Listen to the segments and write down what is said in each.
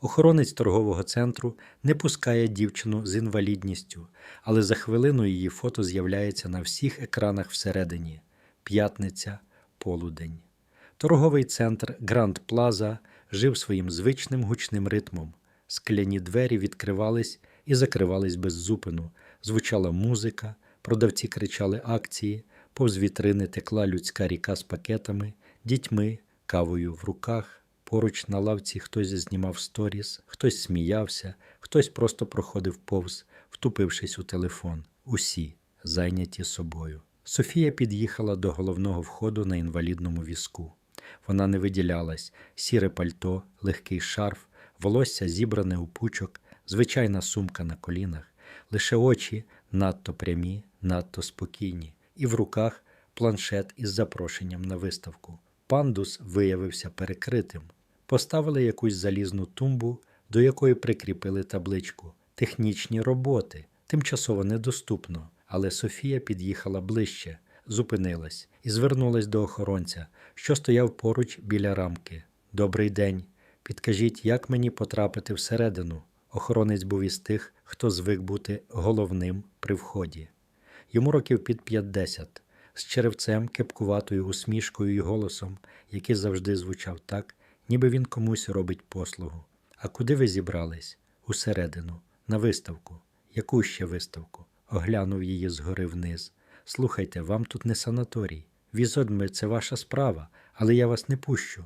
Охоронець торгового центру не пускає дівчину з інвалідністю, але за хвилину її фото з'являється на всіх екранах всередині. П'ятниця, полудень. Торговий центр Гранд Плаза жив своїм звичним гучним ритмом. Скляні двері відкривались і закривались без зупину. Звучала музика, продавці кричали акції, повз вітрини текла людська ріка з пакетами, дітьми, кавою в руках. Поруч на лавці хтось знімав сторіс, хтось сміявся, хтось просто проходив повз, втупившись у телефон. Усі зайняті собою. Софія під'їхала до головного входу на інвалідному візку. Вона не виділялась, сіре пальто, легкий шарф, волосся зібране у пучок, звичайна сумка на колінах, лише очі надто прямі, надто спокійні, і в руках планшет із запрошенням на виставку. Пандус виявився перекритим. Поставили якусь залізну тумбу, до якої прикріпили табличку Технічні роботи, тимчасово недоступно. Але Софія під'їхала ближче, зупинилась і звернулась до охоронця, що стояв поруч біля рамки. Добрий день. Підкажіть, як мені потрапити всередину? Охоронець був із тих, хто звик бути головним при вході. Йому років під 50, з черевцем, кепкуватою усмішкою і голосом, який завжди звучав так, ніби він комусь робить послугу. А куди ви зібрались? Усередину, на виставку. Яку ще виставку? Оглянув її згори вниз. Слухайте, вам тут не санаторій. Візодми це ваша справа, але я вас не пущу.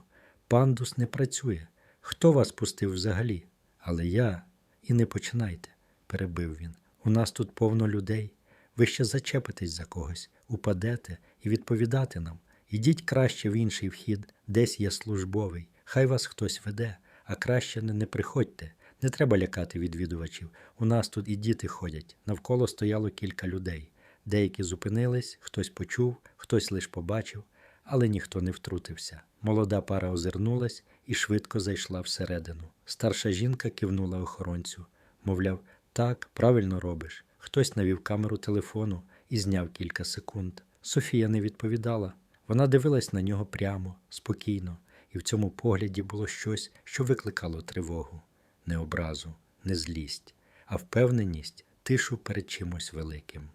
Пандус не працює. Хто вас пустив взагалі? Але я. І не починайте, перебив він. У нас тут повно людей. Ви ще зачепитесь за когось, упадете і відповідати нам. Ідіть краще в інший вхід, десь є службовий. Хай вас хтось веде, а краще не, приходьте. Не треба лякати відвідувачів. У нас тут і діти ходять. Навколо стояло кілька людей. Деякі зупинились, хтось почув, хтось лиш побачив, але ніхто не втрутився. Молода пара озирнулась і швидко зайшла всередину. Старша жінка кивнула охоронцю. Мовляв, так, правильно робиш. Хтось навів камеру телефону і зняв кілька секунд. Софія не відповідала. Вона дивилась на нього прямо, спокійно, і в цьому погляді було щось, що викликало тривогу не образу, не злість, а впевненість тишу перед чимось великим.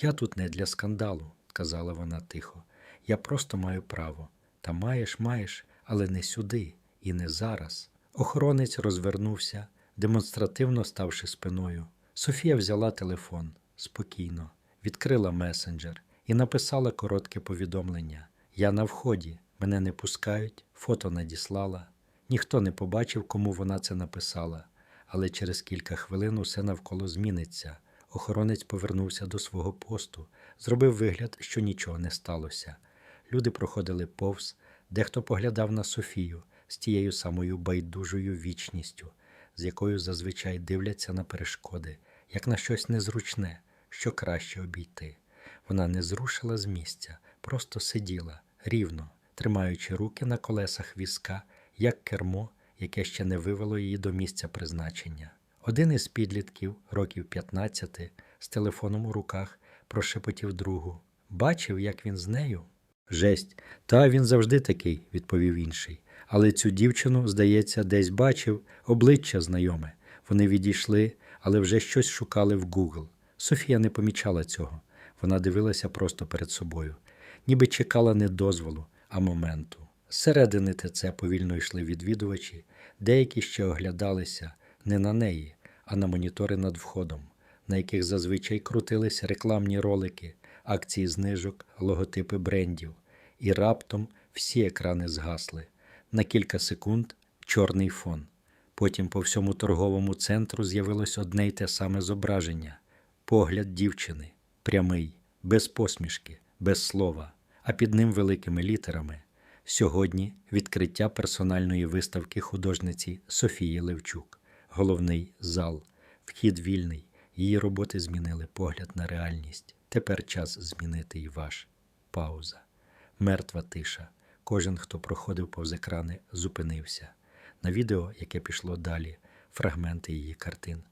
Я тут не для скандалу, сказала вона тихо. Я просто маю право. Та маєш, маєш, але не сюди і не зараз. Охоронець розвернувся, демонстративно ставши спиною. Софія взяла телефон спокійно, відкрила месенджер і написала коротке повідомлення. Я на вході, мене не пускають, фото надіслала. Ніхто не побачив, кому вона це написала, але через кілька хвилин усе навколо зміниться. Охоронець повернувся до свого посту, зробив вигляд, що нічого не сталося. Люди проходили повз, дехто поглядав на Софію з тією самою байдужою вічністю, з якою зазвичай дивляться на перешкоди, як на щось незручне, що краще обійти. Вона не зрушила з місця, просто сиділа рівно, тримаючи руки на колесах візка, як кермо, яке ще не вивело її до місця призначення. Один із підлітків, років 15, з телефоном у руках, прошепотів другу. Бачив, як він з нею? Жесть, та він завжди такий, відповів інший. Але цю дівчину, здається, десь бачив, обличчя знайоме. Вони відійшли, але вже щось шукали в Google. Софія не помічала цього. Вона дивилася просто перед собою, ніби чекала не дозволу, а моменту. Зсередини ТЦ повільно йшли відвідувачі, деякі ще оглядалися не на неї, а на монітори над входом, на яких зазвичай крутились рекламні ролики, акції знижок, логотипи брендів, і раптом всі екрани згасли. На кілька секунд чорний фон. Потім по всьому торговому центру з'явилось одне й те саме зображення погляд дівчини, прямий, без посмішки, без слова, а під ним великими літерами. Сьогодні відкриття персональної виставки художниці Софії Левчук, головний зал, вхід вільний. Її роботи змінили погляд на реальність. Тепер час змінити і ваш. Пауза. Мертва тиша. Кожен, хто проходив повз екрани, зупинився. На відео, яке пішло далі, фрагменти її картин.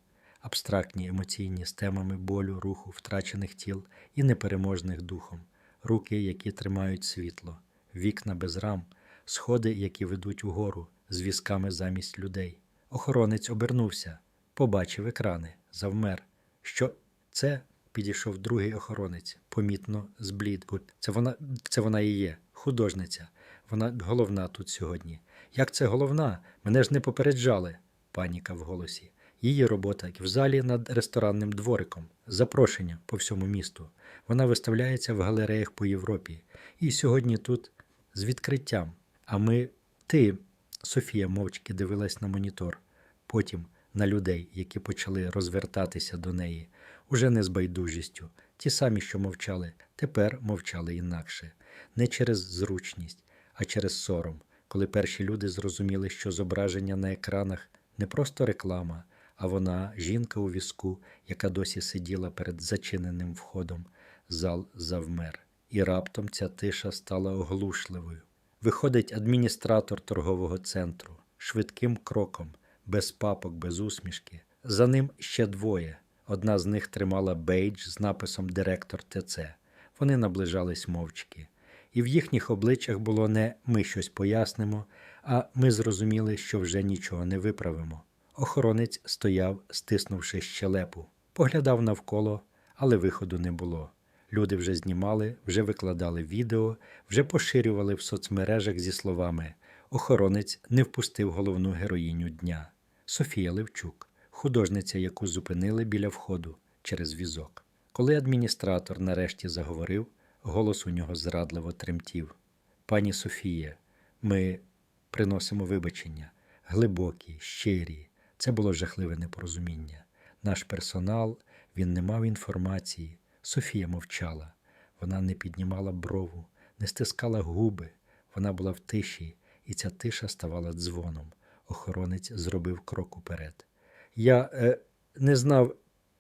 Абстрактні емоційні з темами болю, руху, втрачених тіл і непереможних духом, руки, які тримають світло, вікна без рам, сходи, які ведуть угору, з візками замість людей, Охоронець обернувся, побачив екрани, завмер. Що це? Підійшов другий охоронець, помітно зблід. Це вона, це вона і є, художниця. Вона головна тут сьогодні. Як це головна? Мене ж не попереджали. Паніка в голосі. Її робота в залі над ресторанним двориком. Запрошення по всьому місту. Вона виставляється в галереях по Європі. І сьогодні тут з відкриттям. А ми, ти, Софія мовчки дивилась на монітор, потім на людей, які почали розвертатися до неї, уже не з байдужістю. Ті самі, що мовчали, тепер мовчали інакше, не через зручність, а через сором, коли перші люди зрозуміли, що зображення на екранах не просто реклама, а вона жінка у візку, яка досі сиділа перед зачиненим входом. Зал завмер, і раптом ця тиша стала оглушливою. Виходить адміністратор торгового центру швидким кроком, без папок, без усмішки. За ним ще двоє. Одна з них тримала бейдж з написом Директор ТЦ. Вони наближались мовчки. І в їхніх обличчях було не ми щось пояснимо, а ми зрозуміли, що вже нічого не виправимо. Охоронець стояв, стиснувши щелепу, поглядав навколо, але виходу не було. Люди вже знімали, вже викладали відео, вже поширювали в соцмережах зі словами Охоронець не впустив головну героїню дня Софія Левчук, художниця, яку зупинили біля входу через візок. Коли адміністратор нарешті заговорив, голос у нього зрадливо тремтів. Пані Софія, ми приносимо вибачення, глибокі, щирі. Це було жахливе непорозуміння. Наш персонал, він не мав інформації. Софія мовчала. Вона не піднімала брову, не стискала губи. Вона була в тиші, і ця тиша ставала дзвоном. Охоронець зробив крок уперед. Я е, не знав,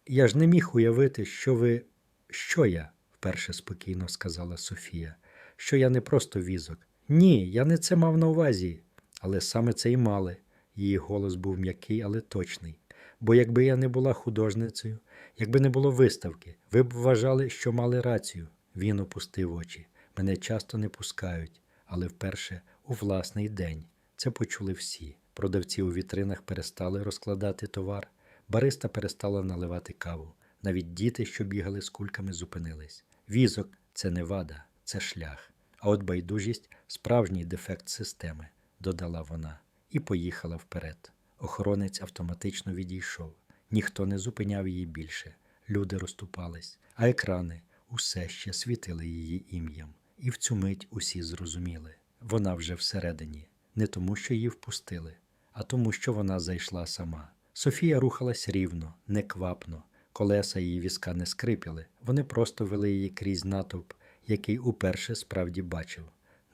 я ж не міг уявити, що ви. Що я? вперше спокійно сказала Софія. Що я не просто візок. Ні, я не це мав на увазі. Але саме це і мали. Її голос був м'який, але точний. Бо якби я не була художницею, якби не було виставки, ви б вважали, що мали рацію. Він опустив очі. Мене часто не пускають, але вперше у власний день. Це почули всі. Продавці у вітринах перестали розкладати товар, бариста перестала наливати каву. Навіть діти, що бігали з кульками, зупинились. Візок це не вада, це шлях. А от байдужість справжній дефект системи, додала вона, і поїхала вперед. Охоронець автоматично відійшов. Ніхто не зупиняв її більше. Люди розступались, а екрани усе ще світили її ім'ям. І в цю мить усі зрозуміли. Вона вже всередині, не тому, що її впустили, а тому, що вона зайшла сама. Софія рухалась рівно, неквапно, колеса її візка не скрипіли, вони просто вели її крізь натовп, який уперше справді бачив.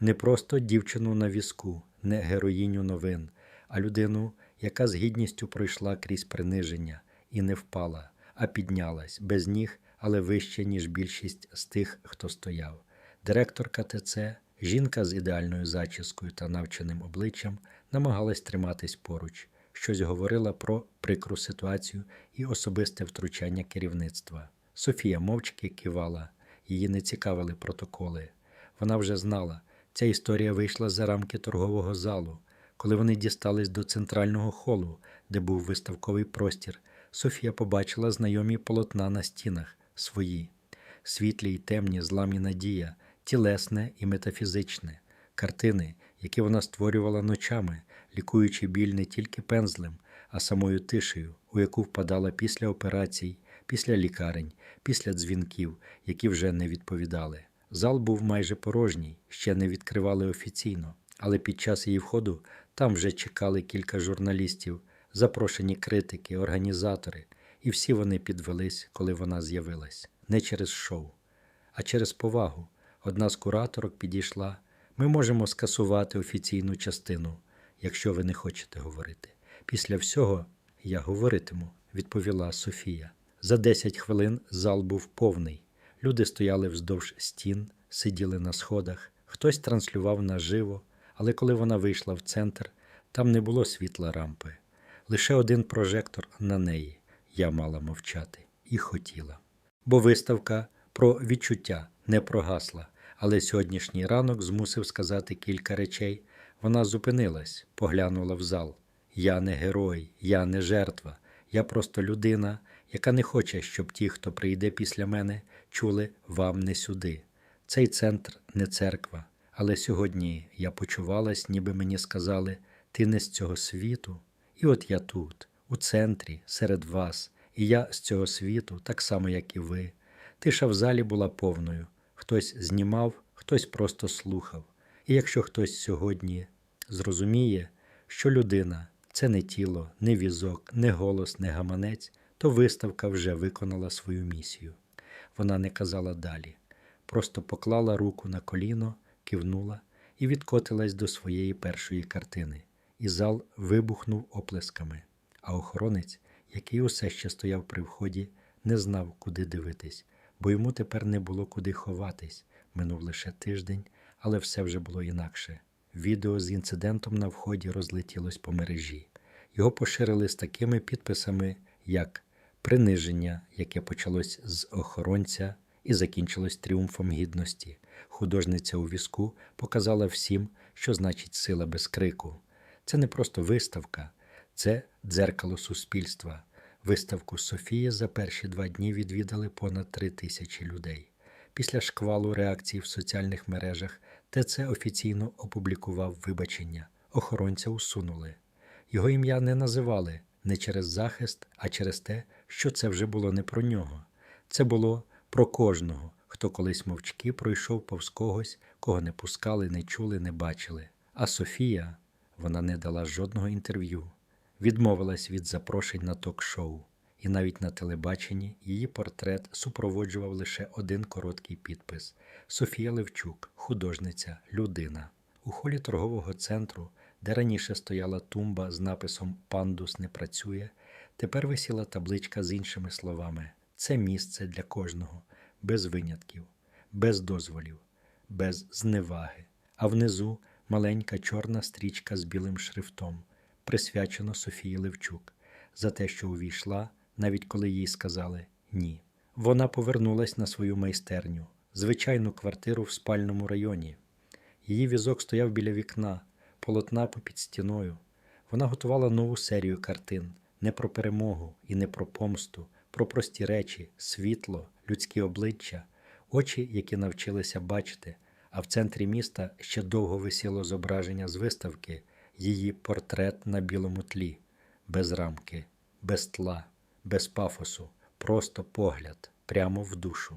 Не просто дівчину на візку, не героїню новин, а людину, яка з гідністю пройшла крізь приниження і не впала, а піднялась без ніг, але вище, ніж більшість з тих, хто стояв. Директорка ТЦ, жінка з ідеальною зачіскою та навченим обличчям, намагалась триматись поруч, щось говорила про прикру ситуацію і особисте втручання керівництва. Софія мовчки кивала, її не цікавили протоколи. Вона вже знала, ця історія вийшла за рамки торгового залу. Коли вони дістались до центрального холу, де був виставковий простір, Софія побачила знайомі полотна на стінах свої, світлі й темні зламі надія, тілесне і метафізичне, картини, які вона створювала ночами, лікуючи біль не тільки пензлем, а самою тишею, у яку впадала після операцій, після лікарень, після дзвінків, які вже не відповідали. Зал був майже порожній, ще не відкривали офіційно, але під час її входу там вже чекали кілька журналістів, запрошені критики, організатори, і всі вони підвелись, коли вона з'явилась, не через шоу, а через повагу. Одна з кураторок підійшла. Ми можемо скасувати офіційну частину, якщо ви не хочете говорити. Після всього я говоритиму, відповіла Софія. За 10 хвилин зал був повний. Люди стояли вздовж стін, сиділи на сходах, хтось транслював наживо, але коли вона вийшла в центр, там не було світла рампи. Лише один прожектор на неї. Я мала мовчати і хотіла. Бо виставка про відчуття не прогасла, але сьогоднішній ранок змусив сказати кілька речей. Вона зупинилась, поглянула в зал. Я не герой, я не жертва, я просто людина, яка не хоче, щоб ті, хто прийде після мене, чули вам не сюди. Цей центр не церква, але сьогодні я почувалась, ніби мені сказали, ти не з цього світу. І от я тут, у центрі, серед вас, і я з цього світу, так само, як і ви. Тиша в залі була повною. Хтось знімав, хтось просто слухав. І якщо хтось сьогодні зрозуміє, що людина це не тіло, не візок, не голос, не гаманець, то виставка вже виконала свою місію. Вона не казала далі, просто поклала руку на коліно, кивнула і відкотилась до своєї першої картини. І зал вибухнув оплесками, а охоронець, який усе ще стояв при вході, не знав, куди дивитись, бо йому тепер не було куди ховатись. Минув лише тиждень, але все вже було інакше. Відео з інцидентом на вході розлетілось по мережі. Його поширили з такими підписами, як приниження, яке почалось з охоронця і закінчилось тріумфом гідності. Художниця у візку показала всім, що значить сила без крику. Це не просто виставка, це дзеркало суспільства. Виставку Софія за перші два дні відвідали понад три тисячі людей. Після шквалу реакцій в соціальних мережах ТЦ офіційно опублікував вибачення. Охоронця усунули. Його ім'я не називали не через захист, а через те, що це вже було не про нього. Це було про кожного, хто колись мовчки пройшов повз когось, кого не пускали, не чули, не бачили. А Софія, вона не дала жодного інтерв'ю, відмовилась від запрошень на ток-шоу. І навіть на телебаченні її портрет супроводжував лише один короткий підпис: Софія Левчук, художниця, людина. У холі торгового центру, де раніше стояла тумба з написом Пандус не працює, тепер висіла табличка з іншими словами: це місце для кожного, без винятків, без дозволів, без зневаги. А внизу маленька чорна стрічка з білим шрифтом, присвячено Софії Левчук, за те, що увійшла, навіть коли їй сказали ні. Вона повернулась на свою майстерню, звичайну квартиру в спальному районі. Її візок стояв біля вікна, полотна попід стіною. Вона готувала нову серію картин не про перемогу і не про помсту, про прості речі, світло, людські обличчя, очі, які навчилися бачити. А в центрі міста ще довго висіло зображення з виставки, її портрет на білому тлі, без рамки, без тла, без пафосу, просто погляд прямо в душу.